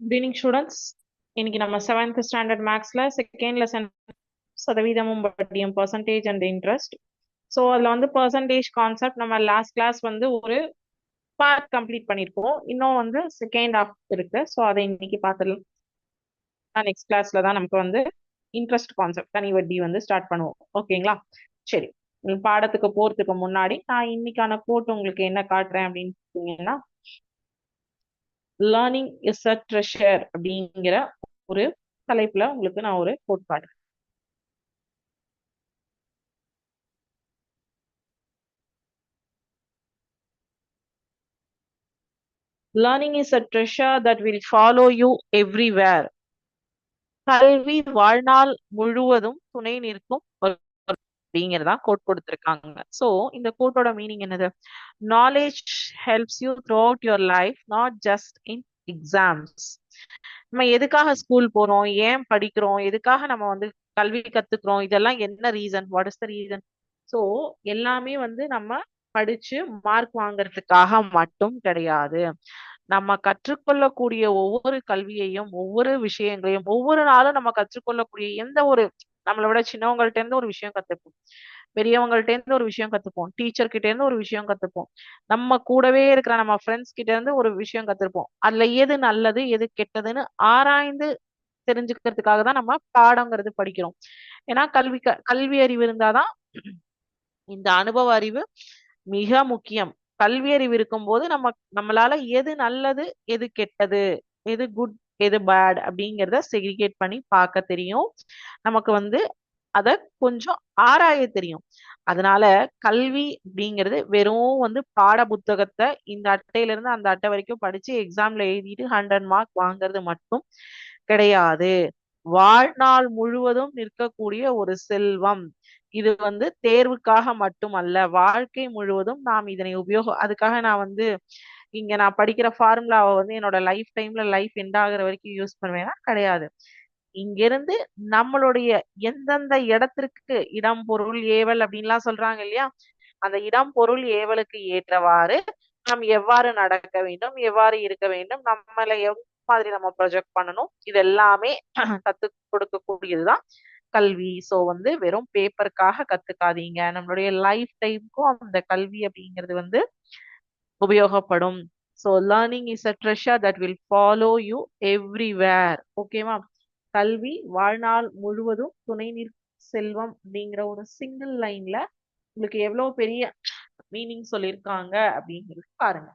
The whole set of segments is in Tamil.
குட் ஈவினிங் ஸ்டூடெண்ட்ஸ் இன்னைக்கு நம்ம செவன்த் ஸ்டாண்டர்ட் மேக்ஸ்ல செகண்ட் லெசன் சதவீதமும் வட்டியும் பர்சன்டேஜ் அண்ட் இன்ட்ரெஸ்ட் ஸோ அதில் வந்து பர்சன்டேஜ் கான்செப்ட் நம்ம லாஸ்ட் கிளாஸ் வந்து ஒரு பார்ட் கம்ப்ளீட் பண்ணியிருக்கோம் இன்னும் வந்து செகண்ட் ஆஃப் இருக்கு. ஸோ அதை இன்னைக்கு பார்த்துடலாம். நெக்ஸ்ட் கிளாஸ்ல தான் நமக்கு வந்து இன்ட்ரெஸ்ட் கான்செப்ட் தனி வட்டி வந்து ஸ்டார்ட் பண்ணுவோம். ஓகேங்களா? சரி. பாடத்துக்கு போறதுக்கு முன்னாடி நான் இன்னைக்கான கோட் உங்களுக்கு என்ன காட்டுறேன் அப்படின்னு பார்த்தீங்கன்னா லேர்னிங் இஸ் அ ட்ரெஷர் அப்படிங்கிற ஒரு தலைப்புல உங்களுக்கு நான் ஒரு கோட் பாடுறேன் learning is a treasure that will follow you everywhere கல்வி வாழ்நாள் முழுவதும் துணை நிற்கும். அப்படிங்கிறதா கோட் கொடுத்துருக்காங்க. ஸோ இந்த கோட்டோட மீனிங் என்னது? Knowledge helps you throughout your life not just in exams நம்ம எதுக்காக ஸ்கூல் போறோம்? ஏன் படிக்கிறோம்? எதுக்காக நம்ம வந்து கல்வி கத்துக்கிறோம்? இதெல்லாம் என்ன reason what is the reason so எல்லாமே வந்து நம்ம படிச்சு மார்க் வாங்குறதுக்காக மட்டும் கிடையாது. நம்ம கற்றுக்கொள்ளக்கூடிய ஒவ்வொரு கல்வியையும் ஒவ்வொரு விஷயங்களையும் ஒவ்வொரு நாளும் நம்ம கற்றுக்கொள்ளக்கூடிய எந்த ஒரு நம்மளை விட சின்னவங்கள்ட்ட இருந்து ஒரு விஷயம் கத்துப்போம். பெரியவங்கள்ட்ட இருந்து ஒரு விஷயம் கத்துப்போம். டீச்சர் கிட்ட இருந்து ஒரு விஷயம் கத்துப்போம். நம்ம கூடவே இருக்கிற நம்ம ஃப்ரெண்ட்ஸ் கிட்ட இருந்து ஒரு விஷயம் கத்துருப்போம் அதுல எது நல்லது எது கெட்டதுன்னு ஆராய்ந்து தெரிஞ்சுக்கிறதுக்காக தான் நம்ம பாடங்கிறது படிக்கிறோம். ஏன்னா கல்வி கல்வி அறிவு இருந்தாதான் இந்த அனுபவ அறிவு மிக முக்கியம். கல்வி அறிவு இருக்கும்போது நம்ம நம்மளால எது நல்லது எது கெட்டது எது குட் எது பேட் அப்படிங்கிறத செக்ரிகேட் பண்ணி பார்க்க தெரியும். நமக்கு வந்து அதை கொஞ்சம் ஆராய தெரியும். அதனால கல்வி அப்படிங்கிறது வெறும் வந்து பாட புத்தகத்தை இந்த அட்டையில இருந்து அந்த அட்டை வரைக்கும் படிச்சு எக்ஸாம்ல எழுதிட்டு ஹண்ட்ரட் மார்க் வாங்குறது மட்டும் கிடையாது. வாழ்நாள் முழுவதும் நிற்கக்கூடிய ஒரு செல்வம். இது வந்து தேர்வுக்காக மட்டுமல்ல வாழ்க்கை முழுவதும் நாம் இதனை உபயோகம் அதுக்காக நான் வந்து இங்க நான் படிக்கிற ஃபார்முலாவை வந்து என்னோட லைஃப் டைம்ல லைஃப் எண்ட் ஆகுற வரைக்கும் யூஸ் பண்ணுவேன்னா கிடையாது. இங்கிருந்து நம்மளுடைய எந்தெந்த இடத்திற்கு இடம் பொருள் ஏவல் அப்படின்லாம் சொல்றாங்க இல்லையா? அந்த இடம் பொருள் ஏவலுக்கு ஏற்றவாறு நாம் எவ்வாறு நடக்க வேண்டும் எவ்வாறு இருக்க வேண்டும் நம்மளை எவ் மாதிரி நம்ம ப்ரொஜெக்ட் பண்ணணும் இது எல்லாமே கத்து கொடுக்கக்கூடியதுதான் கல்வி. சோ வந்து வெறும் பேப்பருக்காக கத்துக்காதீங்க. நம்மளுடைய லைஃப் டைமுக்கும் அந்த கல்வி அப்படிங்கிறது வந்து உபயோகப்படும். So learning is a treasure that will follow you everywhere ஓகேவா கல்வி வாழ்நாள் முழுவதும் துணை நிற் செல்வம் அப்படிங்கிற ஒரு சிங்கிள் லைன்ல உங்களுக்கு எவ்வளவு பெரிய மீனிங் சொல்லியிருக்காங்க அப்படிங்கிறது பாருங்க.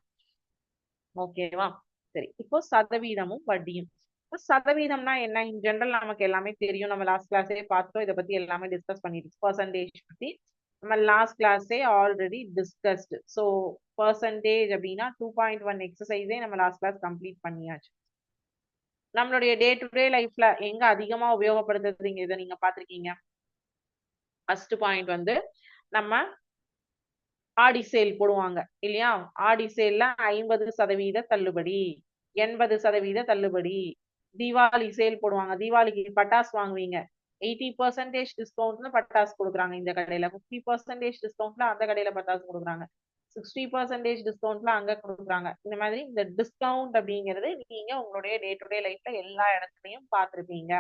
ஓகேவா சரி இப்போ சதவீதமும் வட்டியும். சதவீதம்னா என்ன? இன் ஜென்ரல் நமக்கு எல்லாமே தெரியும். நம்ம லாஸ்ட் கிளாஸே பார்த்தோம். இதை பத்தி எல்லாமே டிஸ்கஸ் பண்ணிருக்கோம் பர்சன்டேஜ் பத்தி நம்ம லாஸ்ட் கிளாஸே ஆல்ரெடி டிஸ்கஸ்டு ஸோ பர்சன்டேஜ் அப்படின்னா டூ பாயிண்ட் ஒன் எக்ஸசைஸே நம்ம லாஸ்ட் கிளாஸ் கம்ப்ளீட் பண்ணியாச்சு. நம்மளுடைய டே டு டே லைஃப்ல எங்க அதிகமா உபயோகப்படுத்துறதுங்க இதை நீங்க பாத்திருக்கீங்க ஃபர்ஸ்ட் பாயிண்ட் வந்து நம்ம ஆடி சேல் போடுவாங்க இல்லையா? ஆடி சேல்ல ஐம்பது சதவீத தள்ளுபடி எண்பது சதவீத தள்ளுபடி தீபாவளி சேல் போடுவாங்க. தீபாவளிக்கு பட்டாசு வாங்குவீங்க. எயிட்டி பர்சன்டேஜ் டிஸ்கவுண்ட்ல பட்டாசு கொடுக்குறாங்க இந்த கடையில. ஃபிஃப்டி பர்சன்டேஜ் டிஸ்கவுண்ட்ல அந்த கடையில பட்டாசு கொடுக்குறாங்க. சிக்ஸ்டி பர்சன்டேஜ் டிஸ்கவுண்ட்லாம் அங்கே கொடுக்குறாங்க. இந்த மாதிரி இந்த டிஸ்கவுண்ட் அப்படிங்கிறது நீங்க உங்களுடைய டே டு டே லைஃப்ல எல்லா இடத்துலயும் பார்த்துருப்பீங்க.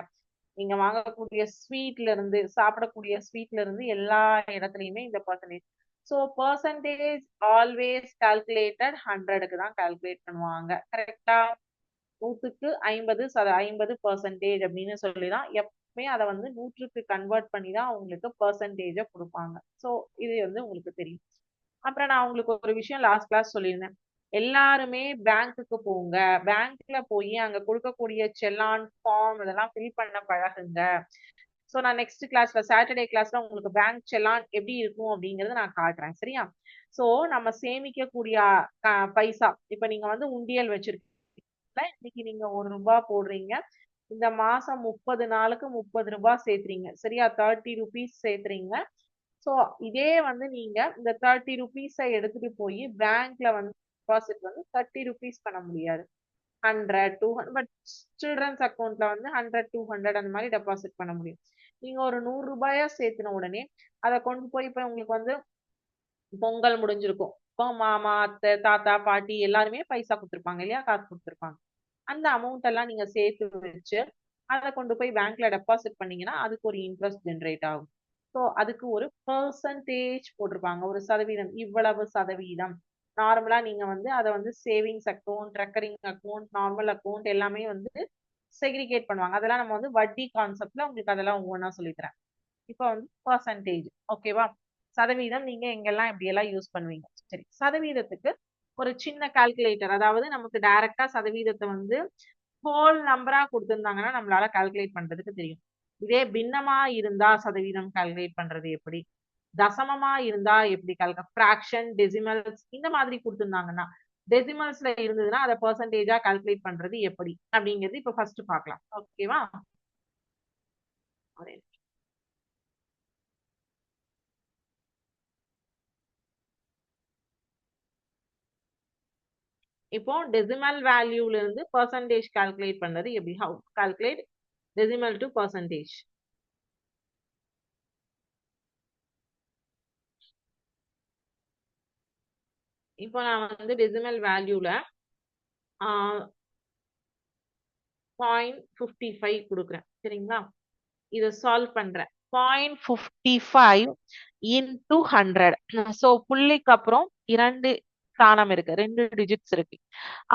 நீங்க வாங்கக்கூடிய ஸ்வீட்ல இருந்து சாப்பிடக்கூடிய ஸ்வீட்ல இருந்து எல்லா இடத்துலயுமே இந்த percentage so percentage always calculated ஹண்ட்ரடுக்கு தான் கால்குலேட் பண்ணுவாங்க. கரெக்டா நூற்றுக்கு ஐம்பது சத ஐம்பது பர்சன்டேஜ் அப்படின்னு சொல்லி தான் எப்பவுமே அதை வந்து நூற்றுக்கு கன்வெர்ட் பண்ணி தான் உங்களுக்கு பர்சன்டேஜை கொடுப்பாங்க. ஸோ இது வந்து உங்களுக்கு தெரியும். அப்புறம் நான் உங்களுக்கு ஒரு விஷயம் லாஸ்ட் கிளாஸ் சொல்லியிருந்தேன். எல்லாருமே பேங்க்குக்கு போங்க. பேங்க்ல போய் அங்க கொடுக்கக்கூடிய செல்லான் ஃபார்ம் இதெல்லாம் ஃபில் பண்ண பழகுங்க. ஸோ நான் நெக்ஸ்ட் கிளாஸ்ல சாட்டர்டே கிளாஸ்ல உங்களுக்கு பேங்க் செல்லான் எப்படி இருக்கும் அப்படிங்கறத நான் காட்டுறேன். சரியா? ஸோ நம்ம சேமிக்கக்கூடிய பைசா. இப்ப நீங்க வந்து உண்டியல் வச்சிருக்கீங்க இன்னைக்கு நீங்க ஒரு ரூபாய் போடுறீங்க. இந்த மாசம் முப்பது நாளுக்கு முப்பது ரூபாய் சேர்த்துறீங்க. சரியா? Thirty rupees சேர்த்துறீங்க. ஸோ இதே வந்து நீங்க இந்த தேர்ட்டி ருபீஸை எடுத்துட்டு போய் பேங்க்ல வந்து டெபாசிட் வந்து தேர்ட்டி ருபீஸ் பண்ண முடியாது. Hundred two hundred but childrens அக்கௌண்ட்ல வந்து ஹண்ட்ரட் டூ ஹண்ட்ரட் அந்த மாதிரி டெபாசிட் பண்ண முடியும். நீங்க ஒரு நூறு ரூபாயா சேர்த்துன உடனே அதை கொண்டு போய் இப்போ உங்களுக்கு வந்து பொங்கல் முடிஞ்சிருக்கும். இப்போ மாமா அத்தை தாத்தா பாட்டி எல்லாருமே பைசா கொடுத்துருப்பாங்க இல்லையா? காசு கொடுத்துருப்பாங்க. அந்த அமௌண்ட் எல்லாம் நீங்க சேர்த்து வச்சு அதை கொண்டு போய் பேங்க்ல டெபாசிட் பண்ணீங்கன்னா அதுக்கு ஒரு இன்ட்ரெஸ்ட் ஜென்ரேட் ஆகும். ஸோ அதுக்கு ஒரு பர்சன்டேஜ் போட்டிருப்பாங்க. ஒரு சதவீதம். இவ்வளவு சதவீதம். நார்மலா நீங்க வந்து அதை வந்து savings account recurring account normal account எல்லாமே வந்து செக்ரிகேட் பண்ணுவாங்க. அதெல்லாம் நம்ம வந்து வட்டி கான்செப்ட்ல உங்களுக்கு அதெல்லாம் ஒவ்வொன்றா சொல்லித்தரேன். இப்போ வந்து பர்சன்டேஜ் ஓகேவா சதவீதம் நீங்க எங்கெல்லாம் இப்படி எல்லாம் யூஸ் பண்ணுவீங்க? சரி. சதவீதத்துக்கு ஒரு சின்ன கால்குலேட்டர் அதாவது நமக்கு டைரக்டா சதவீதத்தை வந்து ஹோல் நம்பரா கொடுத்துருந்தாங்கன்னா நம்மளால கால்குலேட் பண்றதுக்கு தெரியும். இதே பின்னமா இருந்தா சதவீதம் கால்குலேட் பண்றது எப்படி? தசமமா இருந்தா எப்படி கால்குலேட் ஃப்ராக்ஷன் டெசிமல்ஸ் இந்த மாதிரி கொடுத்துருந்தாங்கன்னா டெசிமல்ஸ்ல இருந்ததுன்னா அதை பெர்சன்டேஜா கால்குலேட் பண்றது எப்படி? அப்படிங்கிறது இப்ப ஃபர்ஸ்ட் பார்க்கலாம். ஓகேவா இப்போ டெசிமல் வேல்யூல இருந்து பர்சன்டேஜ் கால்குலேட் பண்றது எப்படி? How calculate decimal to percentage இப்போ நான் வந்து டெசிமல் வேல்யூல பாயிண்ட் ஃபிஃப்டி ஃபைவ் கொடுக்குறேன். சரிங்களா? இதை சால்வ் பண்றேன். Point fifty five into hundred so புள்ளிக்கு அப்புறம் இரண்டு ஸ்தானம் இருக்கு. ரெண்டு டிஜிட்ஸ் இருக்கு.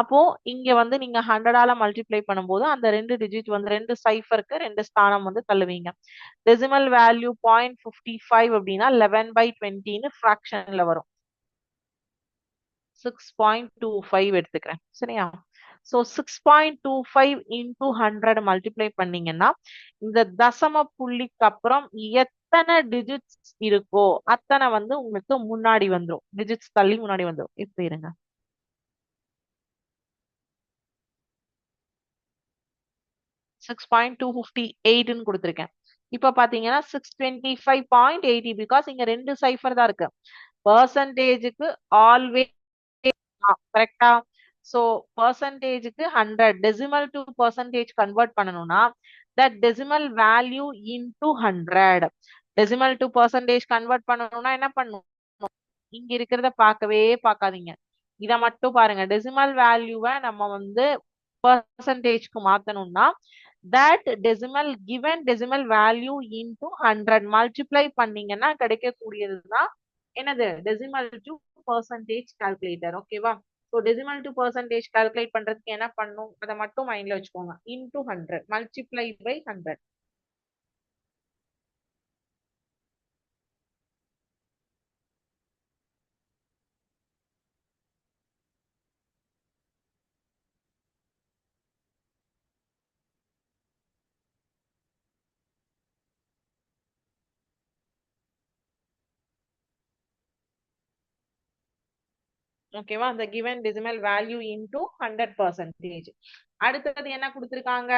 அப்போ இங்க வந்து நீங்க ஹண்ட்ரடால மல்டிப்ளை பண்ணும்போது அந்த ரெண்டு டிஜிட் வந்து ரெண்டு சைஃபருக்கு ரெண்டு ஸ்தானம் வந்து தள்ளுவீங்க. Decimal value point fifty five அப்படின்னா லெவன் பை டுவெண்ட்டின்னு ஃப்ராக்ஷன்ல வரும். சிக்ஸ் பாயிண்ட் டூ ஃபைவ் எடுத்துக்கிறேன். சரியா? So six point two five into hundred multiply பண்ணீங்கன்னா இந்த தசம புள்ளிக்கு அப்புறம் எத்தனை டிஜிட்ஸ் இருக்கோ அத்தனை வந்து உங்களுக்கு முன்னாடி வந்துரும். டிஜிட்ஸ் தள்ளி முன்னாடி வந்துரும். இப்போ இருங்க. சிக்ஸ் பாயிண்ட் டூ ஃபிஃப்டி எயிட்னு கொடுத்துருக்கேன். இப்போ பாத்தீங்கன்னா six twenty five point eighty because இங்க ரெண்டு சைஃபர் தான் இருக்கு. பர்சன்டேஜுக்கு ஆல்வே கரெக்டா ஸோ பர்சன்டேஜுக்கு hundred decimal to percentage convert பண்ணணும்னா that decimal value into hundred decimal to percentage convert பண்ணணும்னா என்ன பண்ணணும் இங்க இருக்கிறத பார்க்கவே பார்க்காதீங்க. இத மட்டும் பாருங்க. டெசிமல் வேல்யூவை நம்ம வந்து பர்சன்டேஜ்க்கு மாத்தணும்னா that decimal given decimal value into hundred multiply பண்ணீங்கன்னா கிடைக்கக்கூடியது தான் என்னது டெசிமல் டு பர்சன்டேஜ் கால்குலேட்டர் ஓகேவா so decimal to percentage calculate பண்றதுக்கு என்ன பண்ணும்? அதை மட்டும் மைண்ட்ல வச்சுக்கோங்க. Into hundred multiply by hundred ஓகேவா அந்த given decimal value into hundred percentage அடுத்தது என்ன கொடுத்துருக்காங்க?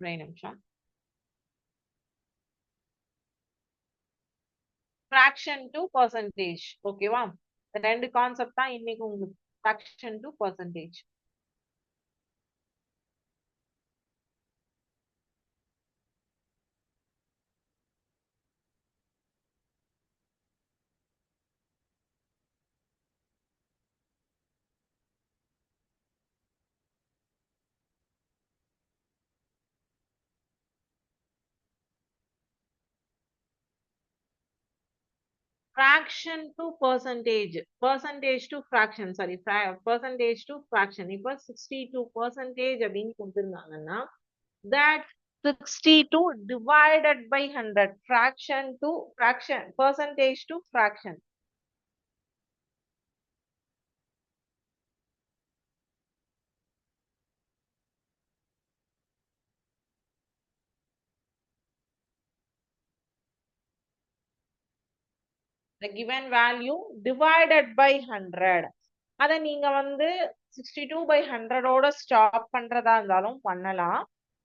நிமிஷம். ஃபிராக்ஷன் டு பர்சன்டேஜ் ஓகேவா இந்த ரெண்டு கான்செப்ட் தான் இன்னைக்கு உங்களுக்கு fraction to percentage fraction to percentage percentage to fraction sorry fra- percentage to fraction இப்போ 62 percentage அப்படின்னு கொடுத்திருந்தாங்கன்னா that 62 divided by 100 fraction to fraction percentage to fraction The given value divided by 100 அதை நீங்க வந்து 62 by 100 ஓட ஸ்டாப் பண்றதா இருந்தாலும் பண்ணலாம்.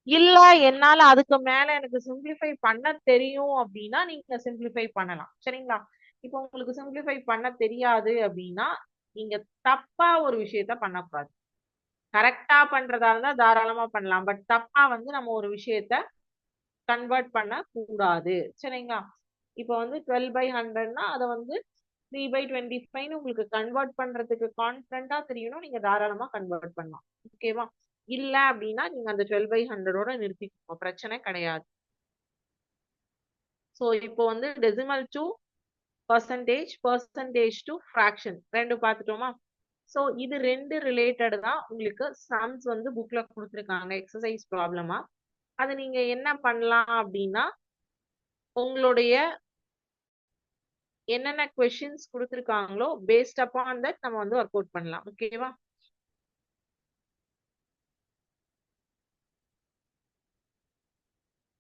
இல்ல என்னால அதுக்கு மேல எனக்கு சிம்பிளிஃபை பண்ண தெரியும் அப்படின்னா நீங்க சிம்பிளிஃபை பண்ணலாம். சரிங்களா? இப்போ உங்களுக்கு சிம்பிளிஃபை பண்ண தெரியாது அப்படின்னா நீங்க தப்பா ஒரு விஷயத்த பண்ணக்கூடாது. கரெக்டா பண்றதா இருந்தா தாராளமா பண்ணலாம். பட் தப்பா வந்து நம்ம ஒரு விஷயத்த கன்வெர்ட் பண்ண கூடாது சரிங்களா? இப்போ வந்து டுவெல் பை ஹண்ட்ரட்னா அதை வந்து த்ரீ பை டுவெண்ட்டி ஃபைவ்னு உங்களுக்கு கன்வெர்ட் பண்றதுக்கு கான்ஃபிடண்டாக தெரியணும். நீங்கள் தாராளமாக கன்வெர்ட் பண்ணலாம். ஓகேவா இல்லை அப்படின்னா நீங்கள் அந்த டுவெல் பை ஹண்ட்ரடோட நிறுத்திக்கோங்க. பிரச்சனை கிடையாது. ஸோ இப்போ வந்து decimal to percentage percentage to fraction ரெண்டு பார்த்துட்டோமா? ஸோ இது ரெண்டு ரிலேட்டட் தான் உங்களுக்கு சம்ஸ் வந்து புக்கில் கொடுத்துருக்காங்க. எக்ஸசைஸ் ப்ராப்ளமா அது நீங்கள் என்ன பண்ணலாம் அப்படின்னா உங்களுடைய என்னென்ன கொஷின்ஸ் கொடுத்துருக்காங்களோ பேஸ்ட் அப்பான் தட் நம்ம வந்து ஒர்க் அவுட் பண்ணலாம். ஓகேவா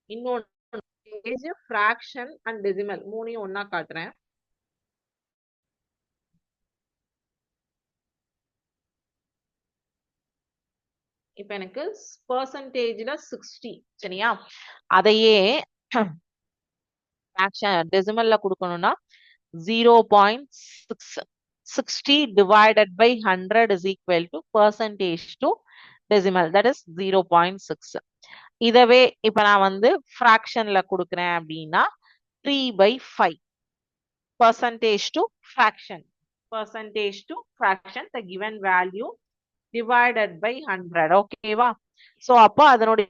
இன்னொன்று ஃப்ராக்ஷன் அண்ட் டெசிமல் மூணையும் ஒன்னா காட்டுறேன். இப்ப எனக்கு பர்சன்டேஜ்ல சிக்ஸ்டி சரியா? அதையே டெசிமல்ல கொடுக்கணும்னா zero point six sixty divided by hundred is equal to percentage to decimal that is zero point six இதவே இப்ப நான் வந்து ஃப்ராக்ஷன்ல கொடுக்குறேன் அப்படின்னா three by five percentage to fraction percentage to fraction the given value divided by hundred ஓகேவா ஸோ அப்போ அதனுடைய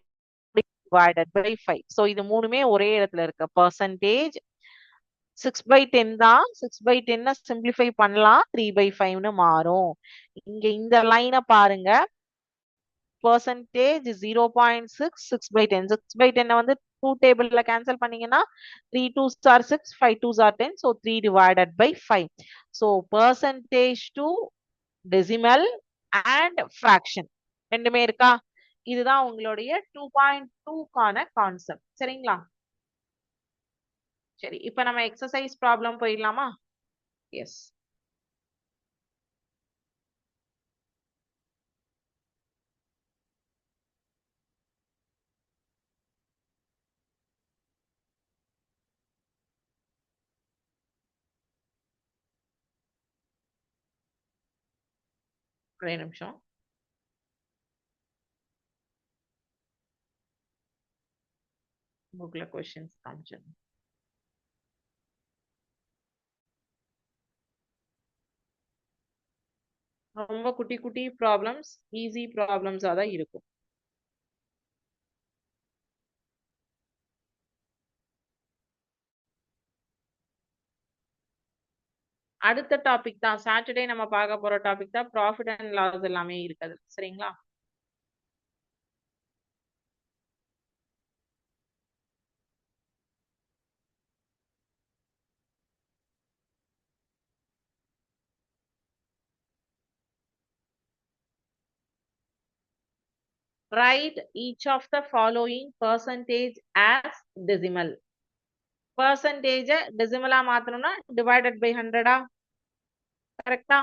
டிவைடட் பை ஃபைவ் ஸோ இது மூணுமே ஒரே இடத்துல இருக்கு. பர்சன்டேஜ் சிக்ஸ் பை டென் தான். சிக்ஸ் பை டென்னை சிம்பிளிஃபை பண்ணலாம். த்ரீ பை ஃபைவ்னு மாறும். இங்க இந்த லைனை பாருங்க. Percentage zero point six six by ten six by டென்னை வந்து டூ டேபிள்ல கேன்சல் பண்ணீங்கன்னா three two star six five two star ten so three divided by five so percentage to decimal and fraction ரெண்டுமே இருக்கா? இதுதான் உங்களுடைய டூ பாயிண்ட் டூக்கான கான்செப்ட் சரிங்களா? சரி இப்ப நம்ம எக்ஸசைஸ் ப்ராப்ளம் போயிடலாமா? எஸ் ஒரே நிமிஷம். புக்ல கொஸ்டின்ஸ் காமிச்சிடும் ரொம்ப குட்டி குட்டி ப்ராப்ளம்ஸ் ஈஸி ப்ராப்ளம்ஸா தான் இருக்கும். அடுத்த டாபிக் தான். சாட்டர்டே நம்ம பார்க்க போற டாபிக் தான் ப்ராஃபிட் அண்ட் லாஸ் எல்லாமே இருக்குது. சரிங்களா? Write each of the following percentage as decimal. Percentage டெசிமலா மாத்தணும்னா டிவைடட் பை ஹண்ட்ரடா கரெக்டா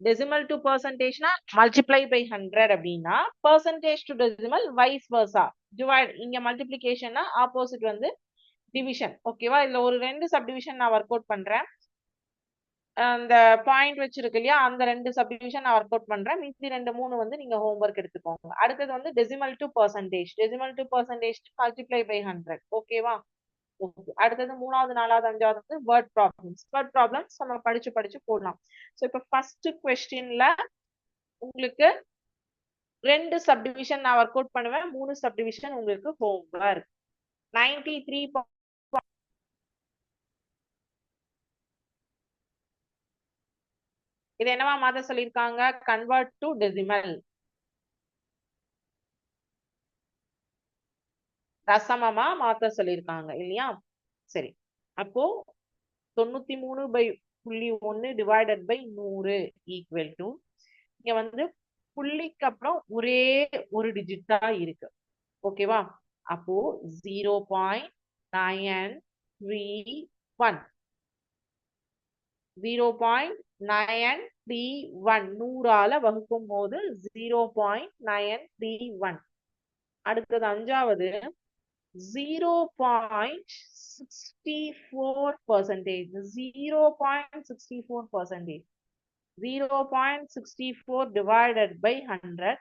டெசிமல் டு பர்சன்டேஜ்னா மல்டிப்ளை பை ஹண்ட்ரட் அப்படின்னா percentage to decimal vice versa divide இங்க மல்டிப்ளிகேஷன்னா ஆப்போசிட் வந்து டிவிஷன் ஓகேவா இதுல ஒரு ரெண்டு சப்டிவிஷன் நான் ஒர்க் அவுட் பண்றேன். அந்த பாயிண்ட் வச்சிருக்கு இல்லையா? அந்த ரெண்டு சப்டிவிஷன் நான் ஒர்க் அவுட் பண்றேன். மீதி ரெண்டு மூணு வந்து நீங்க ஹோம்ஒர்க் எடுத்துக்கோங்க. அடுத்தது வந்து decimal to percentage decimal to percentage multiply by hundred ஓகேவா அடுத்தது மூணாவது நாலாவது அஞ்சாவது வந்து வேர்ட் ப்ராப்ளம்ஸ் வேர்ட் ப்ராப்ளம்ஸ் நம்ம படிச்சு படிச்சு போடலாம். ஸோ இப்போ ஃபர்ஸ்ட் கொஸ்டின்ல உங்களுக்கு ரெண்டு சப்டிவிஷன் நான் ஒர்க் அவுட் பண்ணுவேன். மூணு சப்டிவிஷன் உங்களுக்கு ஹோம்ஒர்க் நைன்டி த்ரீ இது என்னவா மாத்த சொல்லியிருக்காங்க? கன்வெர்ட் டு டெசிமல் தசமமா மாத்த சொல்லியிருக்காங்க இல்லையா? சரி. அப்போ தொண்ணூத்தி மூணு பை புள்ளி ஒன்னு டிவைடட் பை நூறு ஈக்குவல் டு இங்க வந்து புள்ளிக்கு அப்புறம் ஒரே ஒரு டிஜிட் தான் இருக்கு. ஓகேவா அப்போ zero point nine three one zero point nine three one நூறால வகுக்கும் போது zero point nine three one அடுத்தது அஞ்சாவது zero point sixty four percentage zero point sixty four percentage zero point sixty four divided by hundred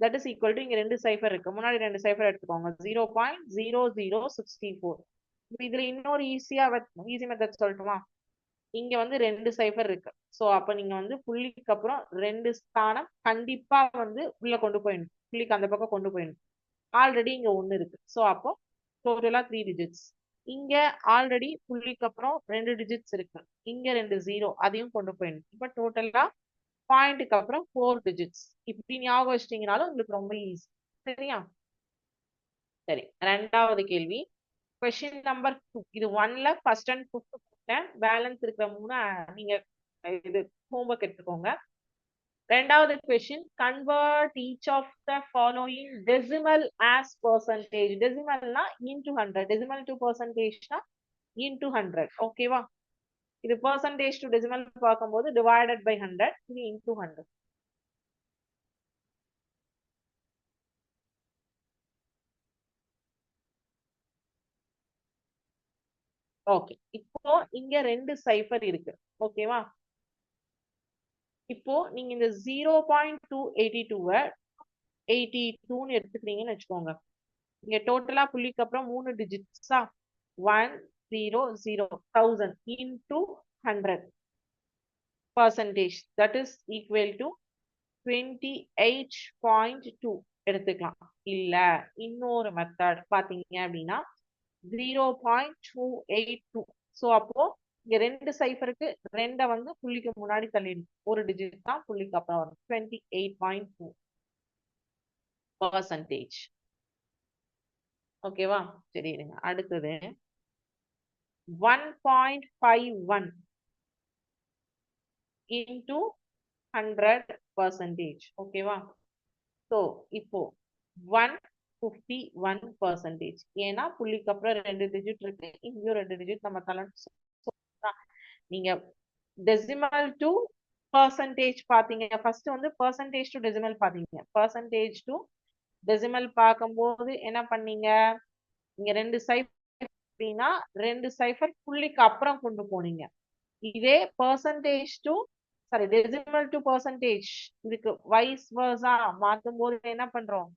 that is equal to இங்க ரெண்டு சைஃபர் இருக்கு. முன்னாடி ரெண்டு சைஃபர் எடுத்துக்கோங்க. Zero point zero zero sixty four இதுல இன்னொரு ஈஸியா ஈஸி மெத்தட் சொல்லட்டுமா? இங்க வந்து ரெண்டு சைபர் இருக்கு. சோ அப்ப நீங்க வந்து புள்ளிக்கு அப்புறம் ரெண்டு ஸ்தானம் கண்டிப்பா வந்து உள்ள கொண்டு போயிடணும். புள்ளிக்கு அந்த பக்கம் கொண்டு போயிடணும். ஆல்ரெடி இங்க ஒண்ணு இருக்கு. சோ அப்போ டோட்டலா த்ரீ டிஜிட்ஸ் இங்க ஆல்ரெடி புள்ளிக்கு அப்புறம் ரெண்டு டிஜிட்ஸ் இருக்கு. இங்க ரெண்டு ஜீரோ அதையும் கொண்டு போயிடணும். இப்ப டோட்டலா பாயிண்ட்டுக்கு அப்புறம் ஃபோர் டிஜிட்ஸ் இப்படி ஞாபகம் வச்சிட்டீங்கனாலும் உங்களுக்கு ரொம்ப ஈஸி சரியா? சரி. ரெண்டாவது கேள்வி. கொஸ்டின் நம்பர் டூ இது ஒன்ல ஃபர்ஸ்ட் அண்ட் ஃபிஃப்த் பேலன்ஸ் இருக்கிற மூணு நீங்க இது ஹோம்ஒர்க் எடுத்துக்கோங்க. ரெண்டாவது question convert each of the following decimal as percentage டெசிமல்னா into hundred decimal to பர்சன்டேஜ்னா இன்டூ ஹண்ட்ரட் ஓகேவா இது பர்சன்டேஜ் டு டெசிமல் பார்க்கும்போது டிவைடட் பை ஹண்ட்ரட் இது இன்டூ ஹண்ட்ரட் ஓகே இப்போ இங்க ரெண்டு சைஃபர் இருக்கு. ஓகேவா இப்போ நீங்க இந்த ஜீரோ பாயிண்ட் டூ எயிட்டி டூவை எயிட்டி டூன்னு எடுத்துக்கிறீங்கன்னு வச்சுக்கோங்க. இங்க டோட்டலா புள்ளிக்கு அப்புறம் மூணு டிஜிட்ஸா one zero zero thousand into hundred percentage that is equal to twenty eight point two எடுத்துக்கலாம். இல்ல இன்னொரு மெத்தட் பாத்தீங்க அப்படின்னா zero point two eight two so அப்போ இங்க ரெண்டு சைஃபருக்கு ரெண்டை வந்து புள்ளிக்கு முன்னாடி தள்ளிடும் ஒரு டிஜிட் தான் புள்ளிக்கு அப்புறம் வரும். Twenty eight point two percentage ஓகேவா சரி இருங்க. அடுத்தது one point five one into hundred percentage ஓகேவா ஸோ இப்போ ஒன் ஃபிஃப்டி ஒன் பர்சன்டேஜ் ஏன்னா புள்ளிக்கு அப்புறம் ரெண்டு டிஜிட் இருக்கு. இங்கேயும் ரெண்டு டிஜிட் நம்ம தலை நீங்க டெசிமல் டு பர்சன்டேஜ் பாத்தீங்க ஃபர்ஸ்ட் வந்து பர்சன்டேஜ் டு டெசிமல் பாத்தீங்க பர்சன்டேஜ் டு டெசிமல் பார்க்கும்போது என்ன பண்ணீங்க? நீங்க ரெண்டு சைஃபர் அப்படின்னா ரெண்டு சைஃபர் புள்ளிக்கு அப்புறம் கொண்டு போனீங்க. இதே percentage to sorry decimal to percentage இதுக்கு வைஸ் வர்ஸா மாத்தும் போது என்ன பண்றோம்?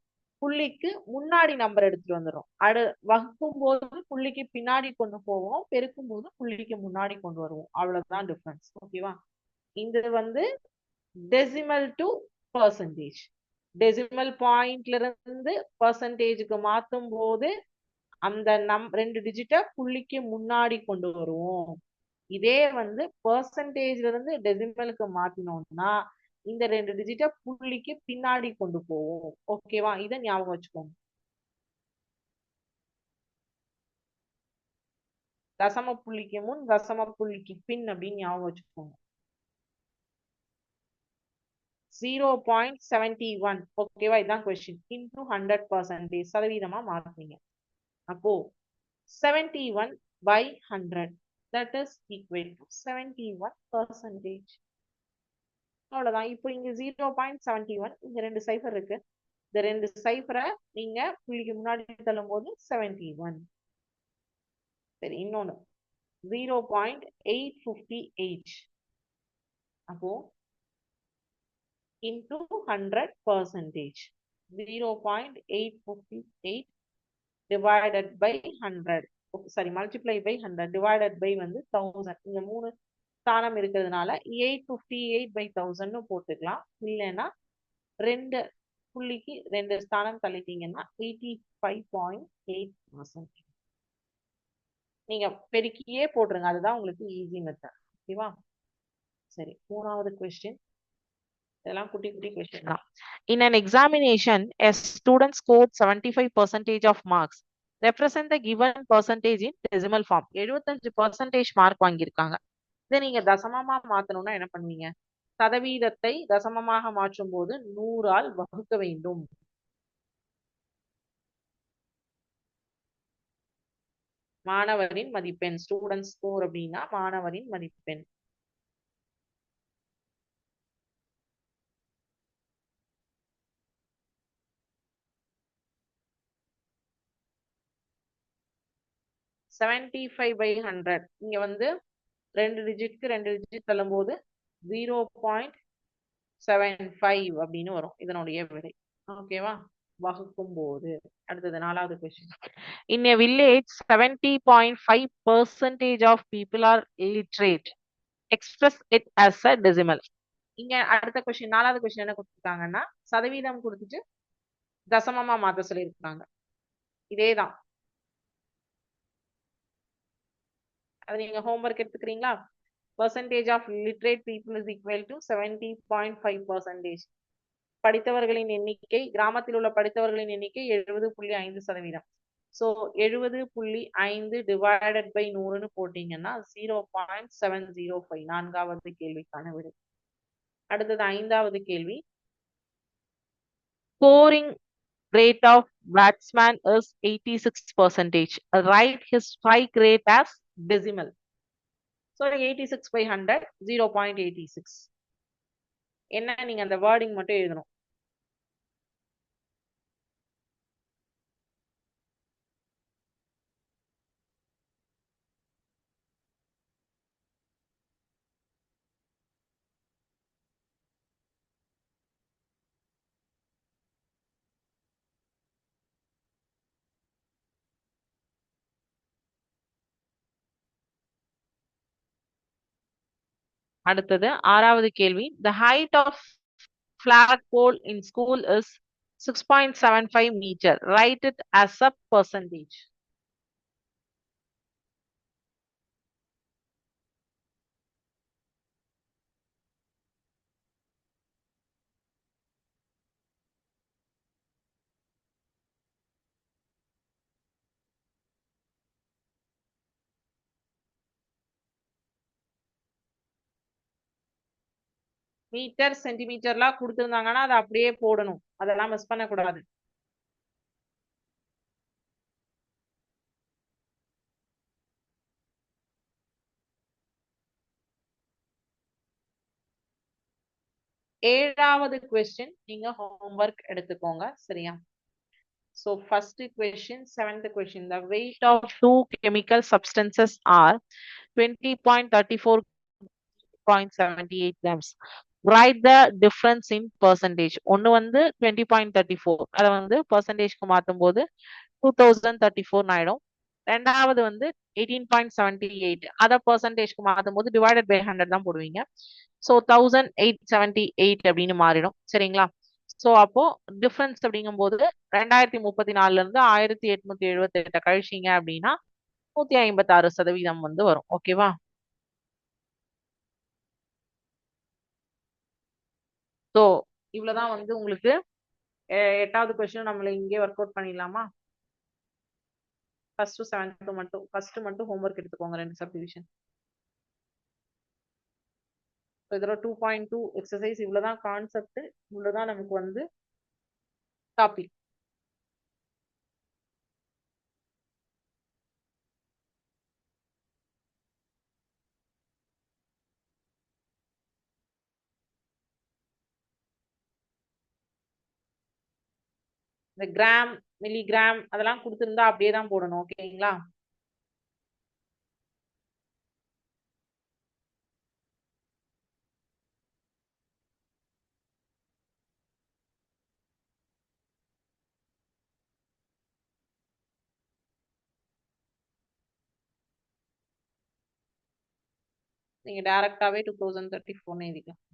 புள்ளிக்கு முன்னாடி நம்பர் எடுத்துட்டு வந்துடும் அடு வகுக்கும் போது புள்ளிக்கு பின்னாடி கொண்டு போவோம். பெருக்கும் போது புள்ளிக்கு முன்னாடி கொண்டு வருவோம். அவ்வளவுதான் டிஃபரன்ஸ் ஓகேவா இது வந்து டெசிமல் டு பர்சன்டேஜ் டெசிமல் பாயிண்ட்ல இருந்து பர்சன்டேஜுக்கு மாத்தும் போது அந்த நம் ரெண்டு டிஜிட்டை புள்ளிக்கு முன்னாடி கொண்டு வருவோம். இதே வந்து பர்சன்டேஜ்ல இருந்து டெசிமலுக்கு மாத்தினோம்னா இந்த ரெண்டு டிஜிட்டை புள்ளிக்கு பின்னாடி கொண்டு போவோம். ஓகேவா இதை ஞாபகம் வச்சுக்கோங்க. தசம புள்ளிக்கு முன் தசம புள்ளிக்கு பின் அப்படின்னு ஞாபகம் வச்சுக்கோங்க. ஜீரோ பாயிண்ட் செவன்டி ஒன் ஓகேவா இதான் கொஸ்டின் இன்டூ ஹண்ட்ரட் பர்சன்டேஜ் சதவீதமா மாத்துனீங்க. அப்போ seventy one by hundred that is equal to seventy one percentage அவ்வளவுதான். இப்போ இங்க ஜீரோ பாயிண்ட் செவன்டி ஒன் இங்க ரெண்டு சைஃபர் இருக்கு. இந்த ரெண்டு சைஃபரை நீங்க புள்ளிக்கு முன்னாடி தள்ளும் போது செவன்டி ஒன் சரி இன்னொன்னு. Zero point eight fifty eight அப்போ into hundred percentage zero point eight fifty eight divided by hundred sorry multiply by hundred divided by வந்து தௌசண்ட் இங்க மூணு ஸ்தானம் இருக்கிறதுனால எயிட் ஃபிஃப்டி எயிட் பை தௌசண்ட்னு போட்டுக்கலாம். இல்லைன்னா ரெண்டு புள்ளிக்கு ரெண்டு ஸ்தானம் தள்ளிட்டீங்கன்னா eighty five point eight percent நீங்க பெருக்கியே போட்டுருங்க. அதுதான் உங்களுக்கு ஈஸி மெத்தட் ஓகேவா சரி மூணாவது கொஸ்டின் இதெல்லாம் குட்டி குட்டி கொஸ்டின் தான். In an examination as student score seventy five percentage of marks represent the given percentage in decimal form எழுபத்தஞ்சு பர்சன்டேஜ் மார்க் வாங்கியிருக்காங்க. இதை நீங்க தசமமா மாத்தணும்னா என்ன பண்ணுவீங்க? சதவீதத்தை தசமமாக மாற்றும் போது நூறால் வகுக்க வேண்டும். மாணவரின் மதிப்பெண் ஸ்டூடெண்ட் ஸ்கோர் அப்படின்னா மாணவரின் மதிப்பெண். செவன்டி ஃபைவ் பை ஹண்ட்ரட் இங்க வந்து ரெண்டு டிஜிட்க்கு ரெண்டு டிஜிட் தள்ளும்போது ஜீரோ பாயிண்ட் செவன் ஃபைவ் அப்படின்னு வரும் இதனுடைய விடை. ஓகேவா வகுக்கும் போது அடுத்தது நாலாவது question in a village seventy point five percentage of people are literate express it as a decimal இங்க அடுத்த கொஸ்டின் நாலாவது கொஸ்டின் என்ன கொடுத்துருக்காங்கன்னா சதவீதம் கொடுத்துட்டு தசமமா மாத்த சொல்லியிருக்காங்க இதேதான். அது நீங்க ஹோம்ஒர்க் எடுத்துக்கிறீங்களா? Percentage of literate people is equal to seventy point five percentage படித்தவர்களின் எண்ணிக்கை கிராமத்தில் உள்ள படித்தவர்களின் எண்ணிக்கை எழுபது புள்ளி ஐந்து சதவீதம். ஸோ எழுபது புள்ளி ஐந்து டிவைடட் பை நூறுன்னு போட்டீங்கன்னா zero point seven zero five நான்காவது கேள்விக்கான விடை. அடுத்தது ஐந்தாவது கேள்வி. Scoring rate of batsman is 86 percentage. Write his strike rate as decimal. So 86 by 100, 0.86. என்ன நீங்க அந்த வேர்டிங் மட்டும் எழுதணும் அடுத்தது ஆறாவது கேள்வி the height of flag pole in school is 6.75 meter write it as a percentage metre சென்டிமீட்டர்லாம் கொடுத்துருந்தாங்கன்னா அதை அப்படியே போடணும் அதெல்லாம் மிஸ் பண்ணக்கூடாது ஏழாவது கொஸ்டின் நீங்க ஹோம்ஒர்க் எடுத்துக்கோங்க சரியா So first question, seventh question. The weight of two chemical substances are 20.34.78 grams. Write the difference in percentage. ஒன்னு வந்து 20.34 அதை வந்து பர்சன்டேஜ்க்கு மாத்தும் போது 2034 ஆயிடும். ரெண்டாவது வந்து 18.78 அதை பர்சன்டேஜ்க்கு மாத்தும் போது டிவைடட் பை ஹண்ட்ரட் தான் போடுவீங்க. So thousand eight seventy eight அப்படின்னு மாறிடும். சரிங்களா? ஸோ அப்போ டிஃப்ரென்ஸ் அப்படிங்கும்போது ரெண்டாயிரத்தி முப்பத்தி நாலுல இருந்து ஆயிரத்தி எட்நூத்தி எழுபத்தி எட்டை கழிச்சிங்க அப்படின்னா நூத்தி ஐம்பத்தி ஆறு சதவீதம் வந்து வரும். ஓகேவா ஸோ இவ்வளவுதான் வந்து உங்களுக்கு எட்டாவது கொஸ்டின் நம்மள இங்கே ஒர்க் அவுட் பண்ணிடலாமா? ஃபர்ஸ்ட் செவன்த் மட்டும் ஃபர்ஸ்ட் மட்டும் ஹோம்ஒர்க் எடுத்துக்கோங்க ரெண்டு சப்டிவிஷன் இதோட டூ பாயிண்ட் டூ எக்ஸசைஸ் இவ்வளவுதான் கான்செப்ட் இவ்வளவுதான் நமக்கு வந்து டாபிக் இந்த கிராம் மில்லிகிராம் அதெல்லாம் கொடுத்துருந்தா அப்படியே தான் போடணும் ஓகேங்களா? நீங்கள் டேரெக்டாகவே டூ தௌசண்ட் தேர்ட்டி ஃபோர்னு எழுதிக்கலாம்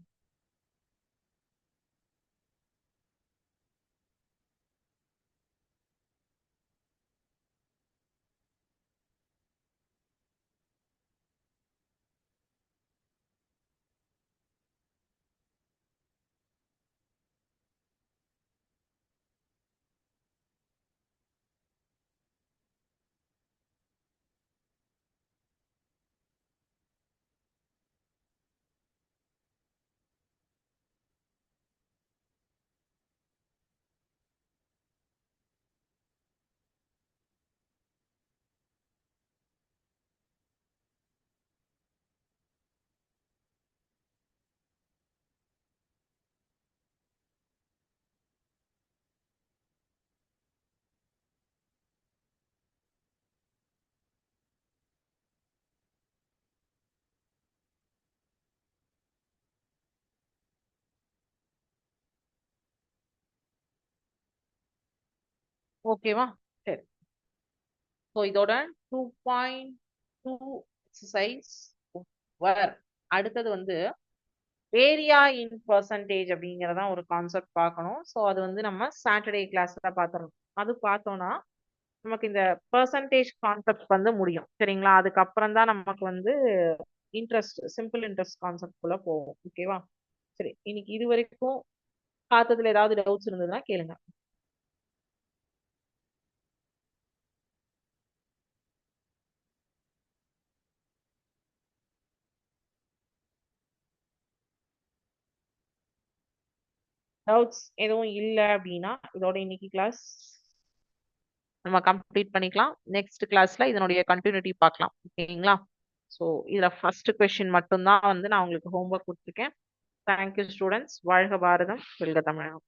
ஓகேவா சரி. ஸோ இதோட டூ பாயிண்ட் டூ எக்ஸசைஸ் வர் அடுத்தது வந்து ஏரியா இன் பர்சன்டேஜ் அப்படிங்கிறதான் ஒரு கான்செப்ட் பார்க்கணும். ஸோ அது வந்து நம்ம சாட்டர்டே கிளாஸ்ல பார்த்துடணும். அது பார்த்தோம்னா நமக்கு இந்த பர்சன்டேஜ் கான்செப்ட் வந்து முடியும். சரிங்களா? அதுக்கப்புறம் தான் நமக்கு வந்து இன்ட்ரெஸ்ட் சிம்பிள் இன்ட்ரெஸ்ட் கான்செப்ட் குள்ள போவோம் ஓகேவா சரி இன்னைக்கு இது வரைக்கும் பார்த்ததுல ஏதாவது டவுட்ஸ் இருந்ததுன்னா கேளுங்க. டவுட்ஸ் எதுவும் இல்லை அப்படின்னா இதோட இன்னைக்கு கிளாஸ் நம்ம கம்ப்ளீட் பண்ணிக்கலாம். நெக்ஸ்ட் கிளாஸ்ல இதனுடைய கண்டினியூட்டி பார்க்கலாம். ஓகேங்களா? ஸோ இதில் ஃபர்ஸ்ட் கொஸ்டின் மட்டும்தான் வந்து நான் உங்களுக்கு ஹோம்ஒர்க் கொடுத்துருக்கேன். தேங்க்யூ ஸ்டூடெண்ட்ஸ் வாழ்க பாரதம். வெல்க தமிழகம்.